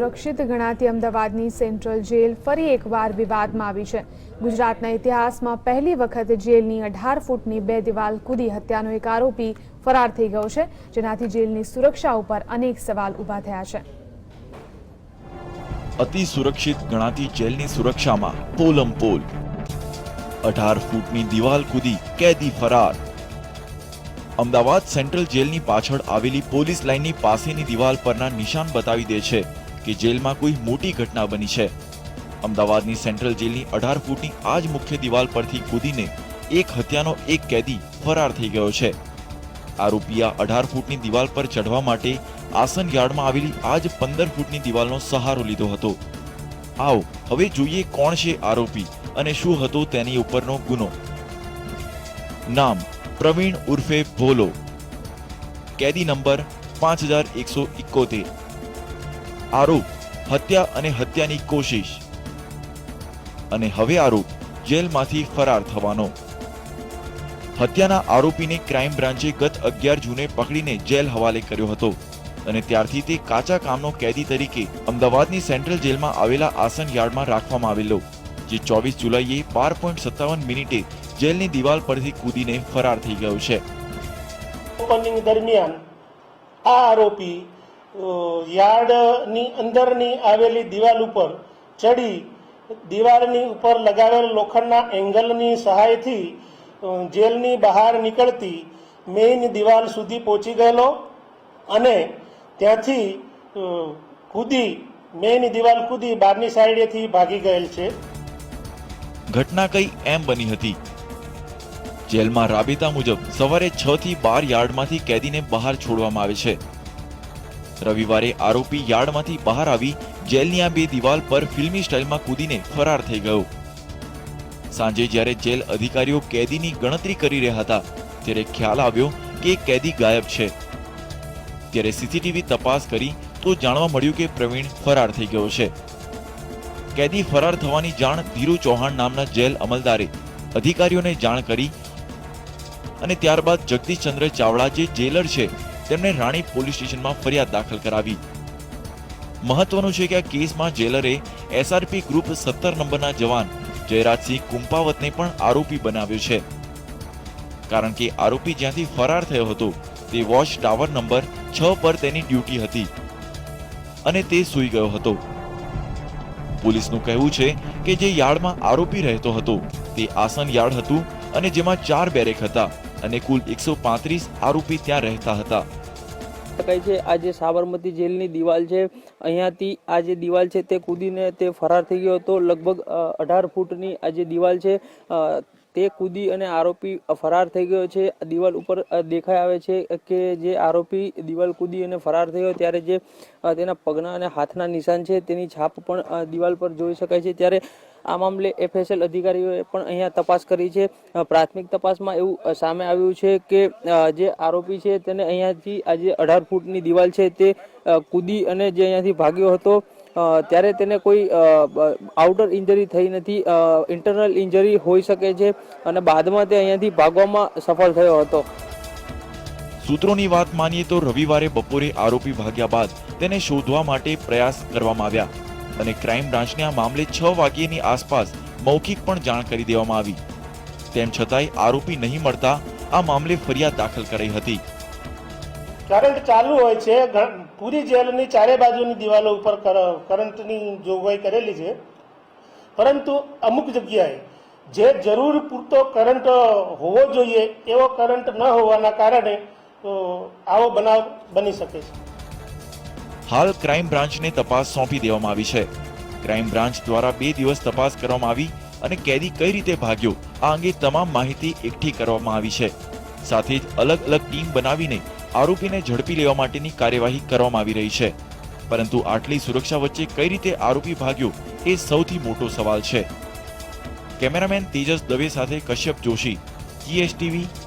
સુરક્ષિત ગણાતી અમદાવાદની સેન્ટ્રલ જેલ ફરી એકવાર વિવાદમાં આવી છે. ગુજરાતના ઇતિહાસમાં પહેલી વખત જેલની અઢાર ફૂટની બે દિવાલ કૂદી હત્યાનો એક આરોપી ફરાર થઈ ગયો છે, જેનાથી જેલની સુરક્ષા ઉપર અનેક સવાલ ઊભા થયા છે. અતિ સુરક્ષિત ગણાતી જેલની સુરક્ષામાં પોલમ પોલ. અઢાર ફૂટની દિવાલ કૂદી કેદી ફરાર. અમદાવાદ સેન્ટ્રલ જેલની પાછળ આવેલી પોલીસ લાઇનની પાસેની દિવાલ પરના નિશાન બતાવી દે છે. કે જેલમાં કોઈ મોટી ઘટના બની છે. અમદાવાદની સેન્ટ્રલ જેલની અઢાર ફૂટની આ જ મુખ્ય દિવાલ પરથી કૂદીને એક હત્યાનો એક કેદી ફરાર થઈ ગયો છે. આરોપી આ અઢાર ફૂટની દિવાલ પર ચઢવા માટે આસન યાર્ડમાં આવેલી આ જ પંદર ફૂટની દિવાલનો સહારો લીધો હતો. આવો, હવે જોઈએ કોણ છે આરોપી અને શું હતો તેની ઉપરનો ગુનો. નામ, પ્રવીણ ઉર્ફે ભોલો. કેદી નંબર પાંચ હજાર એકસો ઇકોતેર આરોપ, હત્યા અને હત્યાની કોશિશ. અને હવે આરોપ, જેલમાંથી ફરાર થવાનો. હત્યાના આરોપીને ક્રાઇમ બ્રાન્ચે ગત અગિયાર જૂને પકડીને જેલ હવાલે કર્યો હતો અને ત્યારથી તે કાચા કામનો કેદી તરીકે અમદાવાદની સેન્ટ્રલ જેલમાં આવેલા આસન યાર્ડમાં રાખવામાં આવેલો, જે ચોવીસ જુલાઈએ બાર પોઈન્ટ સત્તાવન મિનિટે જેલની દિવાલ પરથી કૂદીને ફરાર થઈ ગયો છે. ઓપનિંગ દરમિયાન આ આરોપી યાર્ડની અંદરની આવેલી દિવાલ ઉપર ચડી દિવાલની ઉપર લગાવેલ લોખંડના એંગલની સહાયથી જેલની બહાર નીકળતી મેઇન દિવાલ સુધી પહોંચી ગયેલો અને ત્યાંથી કૂદી, મેઇન દિવાલ કૂદી બહારની સાઈડેથી ભાગી ગયેલ છે. ઘટના કઈ એમ બની હતી? જેલમાં રાબેતા મુજબ સવારે છ થી બાર યાર્ડમાંથી કેદીને બહાર છોડવામાં આવે છે. રવિવારે આરોપી યાર્ડમાંથી બહાર આવી જેલની આ બે દિવાલ પર ફિલ્મી સ્ટાઇલમાં કૂદીને ફરાર થઈ ગયો. સાંજે જ્યારે જેલ અધિકારીઓ કેદીની ગણતરી કરી રહ્યા હતા, ત્યારે ખ્યાલ આવ્યો કે કેદી ગાયબ છે. ત્યારે સીસીટીવી તપાસ કરી તો જાણવા મળ્યું કે પ્રવીણ ફરાર થઈ ગયો છે. કેદી ફરાર થવાની જાણ ધીરુ ચૌહાણ નામના જેલ અમલદારે અધિકારીઓને જાણ કરી અને ત્યારબાદ જગદીશચંદ્ર ચાવડા જે જેલર છે તેમણે રાણી પોલીસ સ્ટેશનમાં ફરિયાદ દાખલ કરાવી. મહત્વનું છે કે આ કેસમાં જેલરે એસઆરપી ગ્રુપ સત્તર નંબરના જવાન જયરાજસિંહ કુંપાવતને પણ આરોપી બનાવ્યો છે. કારણ કે આરોપી જ્યાંથી ફરાર થયો હતો, તે વોચ ટાવર નંબર છ પર તેની ડ્યુટી હતી અને તે સૂઈ ગયો હતો. પોલીસનું કહેવું છે કે જે યાર્ડમાં આરોપી રહેતો હતો, તે આસન યાર્ડ હતું અને જેમાં ચાર બેરેક હતા. અને કુલ એકસો પાંત્રીસ આરોપી ત્યાં રહેતા હતા. શકાય છે, આ જે સાબરમતી જેલની દિવાલ છે, અહીંયાથી આ જે દિવાલ છે તે કૂદીને તે ફરાર થઈ ગયો હતો. લગભગ અઢાર ફૂટની આ જે દિવાલ છે તે કૂદી અને આરોપી ફરાર થઈ ગયો છે. દિવાલ ઉપર દેખાઈ આવે છે કે જે આરોપી દિવાલ કૂદી અને ફરાર થયો ત્યારે જે તેના પગના અને હાથના નિશાન છે તેની છાપ પણ દિવાલ પર જોઈ શકાય છે. ત્યારે આ મામલે એફએસએલ અધિકારીઓએ પણ અહીંયા તપાસ કરી છે. પ્રાથમિક તપાસમાં એવું સામે આવ્યું છે કે જે આરોપી છે તેને અહીંયાથી આજે અઢાર ફૂટની દિવાલ છે તે કૂદી અને જે અહીંયાથી ભાગ્યો હતો. ત્યારે તેને કોઈ આઉટર ઇન્જરી થઈ નથી ઇન્ટરનલ ઇન્જરી હોઈ શકે છે અને બાદમાં તે અહીંયાથી ભાગવામાં સફળ થયો હતો. સૂત્રોની વાત માનીએ તો રવિવારે બપોરે આરોપી ભાગ્યા બાદ તેને શોધવા માટે પ્રયાસ કરવામાં આવ્યા અને ક્રાઇમ બ્રાન્ચને આ મામલે છ વાગ્યેની આસપાસ મૌખિક પણ જાણ કરી દેવામાં આવી. તેમ છતાંય આરોપી નહીં મળતા આ મામલે ફરિયાદ દાખલ કરાઈ હતી. કરંટ ચાલુ હોય છે પૂરી જેલની ચારે બાજુની દિવાલો ઉપર કર- કરંટની જોગવાઈ કરેલી છે. પરંતુ અમુક જગ્યાએ જે જરૂર પૂરતો કરંટ હોવો જોઈએ, એવો કરંટ ન હોવાના કારણે આવો બનાવ બની શકે છે. હાલ ક્રાઇમ બ્રાન્ચને તપાસ સોંપી દેવામાં આવી છે. ક્રાઇમ બ્રાન્ચ દ્વારા બે દિવસ તપાસ કરવામાં આવી અને કેદી કઈ રીતે ભાગ્યો, આ અંગે તમામ માહિતી એકઠી કરવામાં આવી છે. સાથે જ અલગ અલગ ટીમ બનાવીને આરોપીને ઝડપી લેવા માટેની કાર્યવાહી કરવામાં આવી રહી છે. પરંતુ આટલી સુરક્ષા વચ્ચે કઈ રીતે આરોપી ભાગ્યો એ સૌથી મોટો સવાલ છે. કેમેરામેન તેજસ દવે સાથે કશ્યપ જોશી, જીએસટીવી